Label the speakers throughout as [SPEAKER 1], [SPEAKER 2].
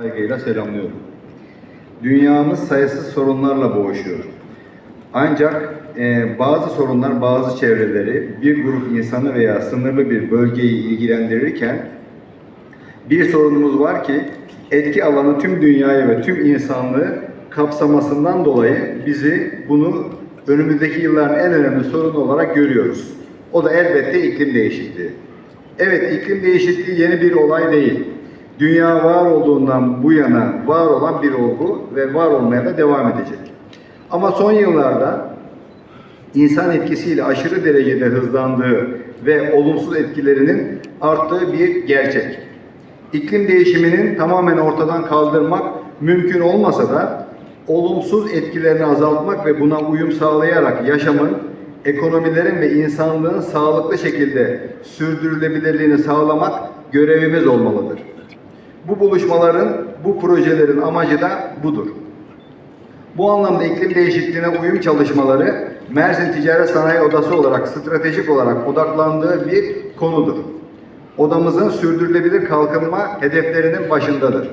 [SPEAKER 1] Saygıyla selamlıyorum. Dünyamız sayısız sorunlarla boğuşuyor. Ancak e, bazı sorunlar bazı çevreleri, bir grup insanı veya sınırlı bir bölgeyi ilgilendirirken bir sorunumuz var ki etki alanı tüm dünyayı ve tüm insanlığı kapsamasından dolayı bizi bunu önümüzdeki yılların en önemli sorunu olarak görüyoruz. O da elbette iklim değişikliği. Evet iklim değişikliği yeni bir olay değil. Dünya var olduğundan bu yana var olan bir olgu ve var olmaya da devam edecek. Ama son yıllarda insan etkisiyle aşırı derecede hızlandığı ve olumsuz etkilerinin arttığı bir gerçek. İklim değişiminin tamamen ortadan kaldırmak mümkün olmasa da olumsuz etkilerini azaltmak ve buna uyum sağlayarak yaşamın, ekonomilerin ve insanlığın sağlıklı şekilde sürdürülebilirliğini sağlamak görevimiz olmalıdır. Bu buluşmaların, bu projelerin amacı da budur. Bu anlamda iklim değişikliğine uyum çalışmaları Mersin Ticaret Sanayi Odası olarak stratejik olarak odaklandığı bir konudur. Odamızın sürdürülebilir kalkınma hedeflerinin başındadır.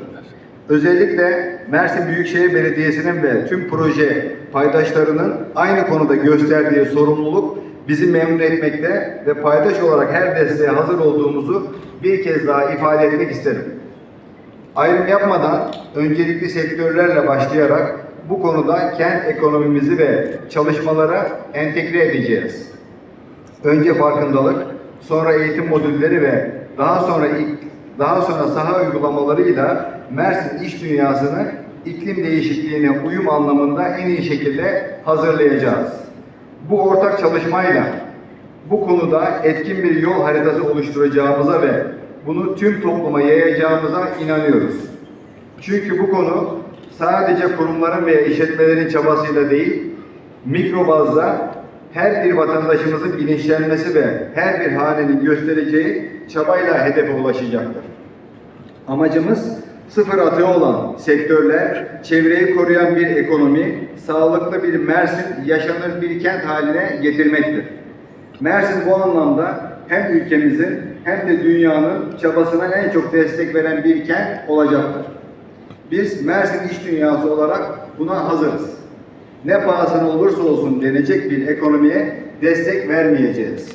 [SPEAKER 1] Özellikle Mersin Büyükşehir Belediyesi'nin ve tüm proje paydaşlarının aynı konuda gösterdiği sorumluluk bizi memnun etmekte ve paydaş olarak her desteğe hazır olduğumuzu bir kez daha ifade etmek isterim. Ayrım yapmadan öncelikli sektörlerle başlayarak bu konuda kent ekonomimizi ve çalışmalara entegre edeceğiz. Önce farkındalık, sonra eğitim modülleri ve daha sonra daha sonra saha uygulamalarıyla Mersin iş dünyasını iklim değişikliğine uyum anlamında en iyi şekilde hazırlayacağız. Bu ortak çalışmayla bu konuda etkin bir yol haritası oluşturacağımıza ve bunu tüm topluma yayacağımıza inanıyoruz. Çünkü bu konu sadece kurumların veya işletmelerin çabasıyla değil, mikro bazda her bir vatandaşımızın bilinçlenmesi ve her bir hanenin göstereceği çabayla hedefe ulaşacaktır. Amacımız sıfır atığı olan sektörler, çevreyi koruyan bir ekonomi, sağlıklı bir Mersin, yaşanır bir kent haline getirmektir. Mersin bu anlamda hem ülkemizin hem de dünyanın çabasına en çok destek veren bir kent olacaktır. Biz Mersin iş dünyası olarak buna hazırız. Ne pahasına olursa olsun denecek bir ekonomiye destek vermeyeceğiz.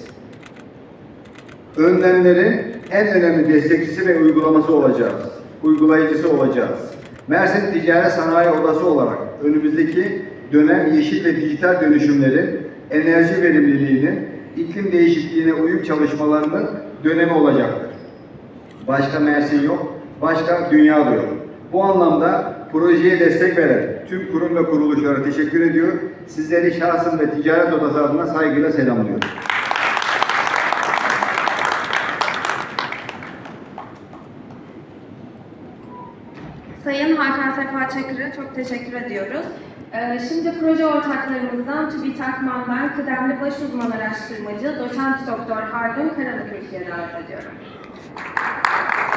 [SPEAKER 1] Önlemlerin en önemli destekçisi ve uygulaması olacağız. Uygulayıcısı olacağız. Mersin Ticaret Sanayi Odası olarak önümüzdeki dönem yeşil ve dijital dönüşümlerin, enerji verimliliğinin, iklim değişikliğine uyum çalışmalarının dönemi olacaktır. Başka Mersin yok, başka dünya da yok. Bu anlamda projeye destek veren tüm kurum ve kuruluşlara teşekkür ediyor. Sizleri şahsım ve ticaret odası adına saygıyla selamlıyorum.
[SPEAKER 2] Sayın Hakan Sefa Çakır'a çok teşekkür ediyoruz. Ee, Şimdi proje ortaklarımızdan TÜBİTAK Man'dan kıdemli baş uzman araştırmacı doçent doktor Hardun Karalı kürsüye davet ediyorum.